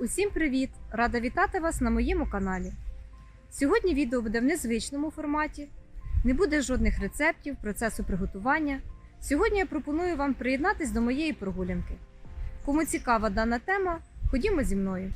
Усім привіт! Рада вітати вас на моєму каналі. Сьогодні відео буде в незвичному форматі, не буде жодних рецептів, процесу приготування. Сьогодні я пропоную вам приєднатись до моєї прогулянки. Кому цікава дана тема, ходімо зі мною.